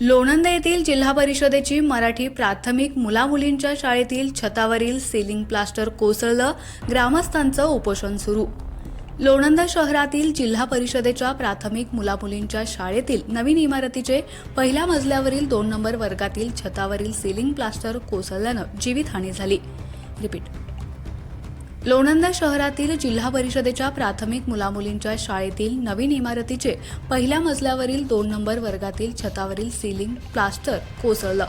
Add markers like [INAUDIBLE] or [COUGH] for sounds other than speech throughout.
लोणंद येथील जिल्हा परिषदेची मराठी प्राथमिक मुलामुलींच्या शाळेतील छतावरील सीलिंग प्लास्टर कोसळलं ग्रामस्थांचं उपोषण सुरू. लोणंद शहरातील जिल्हा परिषदेच्या प्राथमिक मुलामुलींच्या शाळेतील नवीन इमारतीचे पहिल्या मजल्यावरील दोन नंबर वर्गातील छतावरील सीलिंग प्लास्टर कोसळल्यानं जीवितहानी झाली. रिपीट. लोणंदा शहरातील जिल्हा परिषदेच्या प्राथमिक मुलामुलींच्या शाळेतील नवीन इमारतीचे पहिल्या मजल्यावरील दोन नंबर वर्गातील छतावरील सीलिंग प्लास्टर कोसळलं.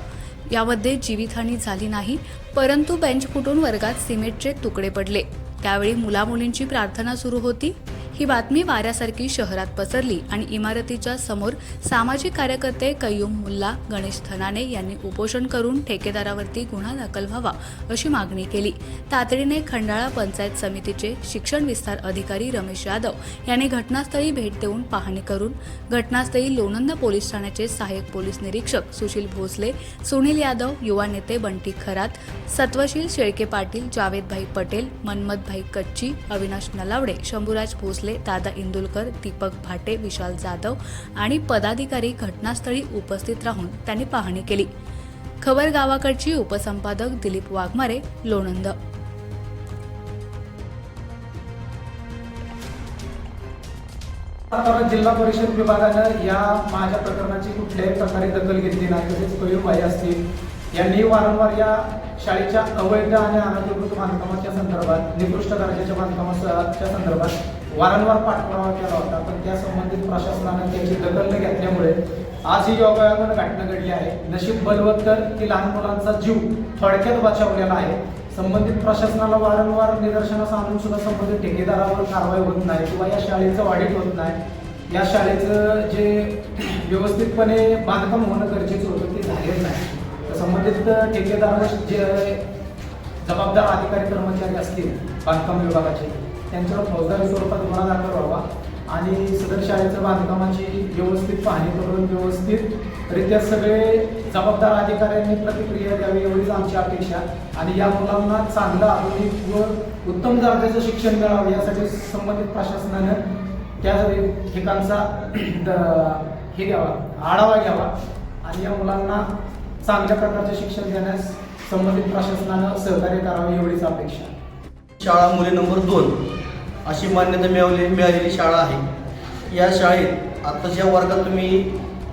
यामध्ये जीवितहानी झाली नाही परंतु बेंच फुटून वर्गात सिमेंटचे तुकडे पडले. त्यावेळी मुलामुलींची प्रार्थना सुरू होती. ही बातमी वाऱ्यासारखी शहरात पसरली आणि इमारतीच्या समोर सामाजिक कार्यकर्ते कय्यूम मुल्ला गणेश धनाने यांनी उपोषण करून ठेकेदारावरती गुन्हा दाखल व्हावा अशी मागणी केली. तातडीने खंडाळा पंचायत समितीचे शिक्षण विस्तार अधिकारी रमेश यादव यांनी घटनास्थळी भेट देऊन पाहणी करून घटनास्थळी लोणंद पोलीस ठाण्याचे सहाय्यक पोलीस निरीक्षक सुशील भोसले सुनील यादव युवा नेते बंटी खरात सत्वशील शेळके पाटील जावेदभाई पटेल मनमथभाई कच्ची अविनाश नलावडे शंभूराज भोसले भोसले दादा इंदुलकर दीपक भाटे विशाल जाधव आणि पदाधिकारी घटनास्थळी उपस्थित राहून त्यांनी पाहणी केली. खबर गावाकडची उपसंपादक दिलीप वाघमारे लोणंद. सातारा जिल्हा परिषद विभागानं या माझ्या प्रकरणाची कुठल्याही प्रकारे दखल घेतली नाही तसेच कयुबाई असतील यांनी वारंवार या शाळेच्या अवैध आणि अनधिकृत बांधकामाच्या संदर्भात निकृष्ट दर्जाच्या बांधकामाच्या संदर्भात वारंवार पाठपुरावा केला होता. पण त्या संबंधित प्रशासनानं त्याची दखल न घेतल्यामुळे आज ही योगायोगानं घटना घडली आहे. नशीब बलवत तर की लहान मुलांचा जीव थोडक्यात बचावलेला आहे. संबंधित प्रशासनाला वारंवार निदर्शनास आणून सुद्धा संबंधित ठेकेदारावर कारवाई होत नाही किंवा या शाळेचं वाढीत होत नाही. या शाळेचं जे व्यवस्थितपणे बांधकाम होणं गरजेचं होतं ते झालेलं नाही. संबंधित ठेकेदार जे जबाबदार अधिकारी कर्मचारी असतील बांधकाम विभागाचे त्यांच्यावर फौजदारी स्वरूपात गुन्हा दाखल व्हावा आणि सदर शाळेचं बांधकामाची व्यवस्थित पाहणी करून व्यवस्थित रित्या सगळे जबाबदार अधिकाऱ्यांनी प्रतिक्रिया द्यावी एवढीच आमची अपेक्षा. आणि या मुलांना चांगलं आधुनिक व उत्तम दर्जाचं शिक्षण मिळावं यासाठी संबंधित प्रशासनानं त्या ठिकाणचा [CLEARS THROAT] हे घ्यावा आढावा घ्यावा. आणि या मुलांना चांगल्या प्रकारचे शिक्षण देण्यास संबंधित प्रशासनानं सहकार्य करावे एवढीच अपेक्षा शाळा मुले नंबर दोन अशी मान्यता मिळवली मिळालेली शाळा आहे. या शाळेत आता ज्या वर्गात तुम्ही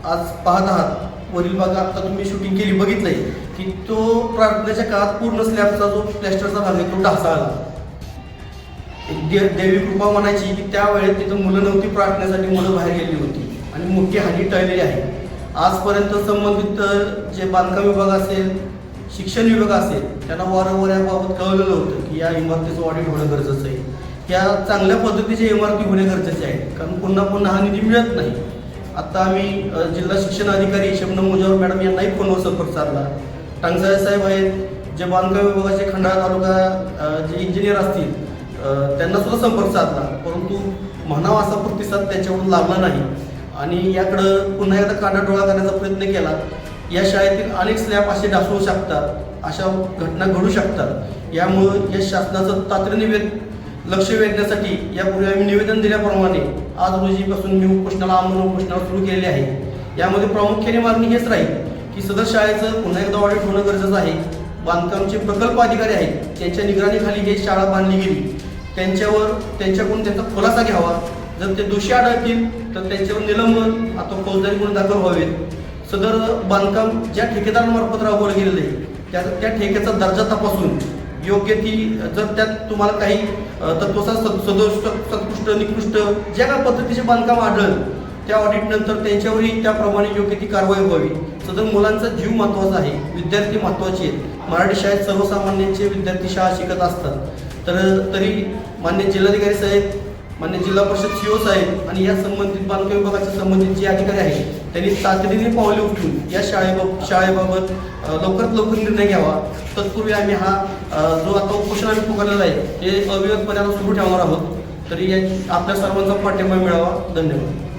आज पाहत आहात वरील भागात आता तुम्ही शूटिंग केली बघितलंय की तो प्रार्थनेच्या काळात पूर्ण स्लॅबचा जो प्लॅस्टरचा भाग आहे तो ढासाळला. एक दे देवी कृपा म्हणायची की त्यावेळेस तिथं मुलं नव्हती प्रार्थनेसाठी मुलं बाहेर गेली होती. आणि मोठी हानी टळलेली आहे. आजपर्यंत संबंधित जे बांधकाम विभाग असेल शिक्षण विभाग असेल त्यांना वारंवार याबाबत कळवलेलं होतं की या इमारतीचं ऑडिट होणं गरजेचं आहे. या चांगल्या पद्धतीच्या इमारती होणे गरजेचे आहे कारण पुन्हा पुन्हा हा निधी मिळत नाही. आता आम्ही जिल्हा शिक्षण अधिकारी शबनम मुजावर मॅडम यांनाही फोनवर संपर्क साधला. टांगसाळे साहेब आहेत. जे बांधकाम विभागाचे खंडाळा तालुका जे इंजिनियर असतील त्यांना सुद्धा संपर्क साधला. परंतु म्हणावा असा प्रतिसाद त्याच्याकडून लाभला नाही. आणि याकडं पुन्हा एकदा कानाडोळा करण्याचा प्रयत्न केला. या शाळेतील अनेक स्लॅब असे ढासळू शकतात अशा घटना घडू शकतात. यामुळं या शासनाचं तातडीने वेध लक्ष वेधण्यासाठी यापूर्वी आम्ही निवेदन दिल्याप्रमाणे आज रोजीपासून मी उपोषणाला आमरण उपोषणाला सुरू केलेले आहे. यामध्ये प्रामुख्याने मागणी हेच राहील की सदर शाळेचं पुन्हा एकदा ऑडिट होणं गरजेचं आहे. बांधकामचे प्रकल्प अधिकारी आहेत त्यांच्या निगराणीखाली ही शाळा बांधली गेली. त्यांच्यावर त्यांच्याकडून त्यांचा खुलासा घ्यावा. जर ते दोषी आढळतील तर त्यांच्यावर निलंबन आता फौजदारी गुन्हे दाखल व्हावेत. सदर बांधकाम ज्या ठेकेदारांमार्फत राबवलं गेलेलं आहे त्या त्या ठेक्याचा दर्जा तपासून योग्य ती जर त्यात तुम्हाला काही तत्वसा सद- सदोष सत्कृष्ट निकृष्ट ज्या काही पद्धतीचे बांधकाम आढळलं त्या ऑडिट नंतर त्यांच्यावरही त्याप्रमाणे योग्य ती कारवाई व्हावी. सदर मुलांचा जीव महत्त्वाचा आहे विद्यार्थी महत्त्वाचे आहेत. मराठी शाळेत सर्वसामान्यांचे विद्यार्थी शाळा शिकत असतात. तर तरी मान्य जिल्हाधिकारी साहेब मान्य जिल्हा परिषद सीओ साहेब आणि या संबंधित बांधकाम विभागाच्या संबंधित जे अधिकारी आहेत त्यांनी तातडीने पावले उठून या शाळेबाब शाळेबाबत लवकरात लवकर निर्णय घ्यावा. तत्पूर्वी आम्ही हा जो आता उपोषण आम्ही पुकारलेला आहे ते अविरतपणे आता सुरू ठेवणार आहोत. तरी या आपल्या सर्वांचा पाठिंबा मिळावा. धन्यवाद.